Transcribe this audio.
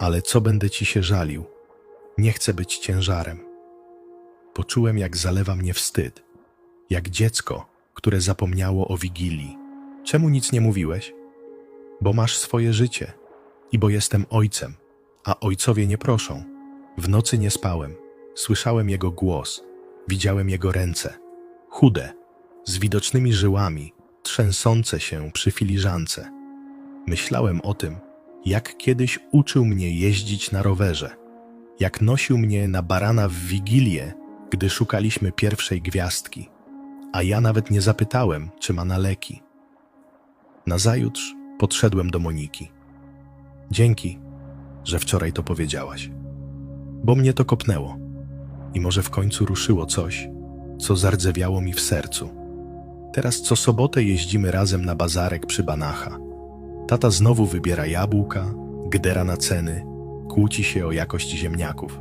Ale co będę ci się żalił? Nie chcę być ciężarem. Poczułem, jak zalewa mnie wstyd, jak dziecko, które zapomniało o wigilii. Czemu nic nie mówiłeś? Bo masz swoje życie i bo jestem ojcem, a ojcowie nie proszą. W nocy nie spałem, słyszałem jego głos, widziałem jego ręce, chude, z widocznymi żyłami, trzęsące się przy filiżance. Myślałem o tym, jak kiedyś uczył mnie jeździć na rowerze, jak nosił mnie na barana w wigilię, gdy szukaliśmy pierwszej gwiazdki, a ja nawet nie zapytałem, czy ma na leki. Nazajutrz podszedłem do Moniki. Dzięki, że wczoraj to powiedziałaś, bo mnie to kopnęło i może w końcu ruszyło coś, co zardzewiało mi w sercu. Teraz co sobotę jeździmy razem na bazarek przy Banacha. Tata znowu wybiera jabłka, gdera na ceny, kłóci się o jakość ziemniaków.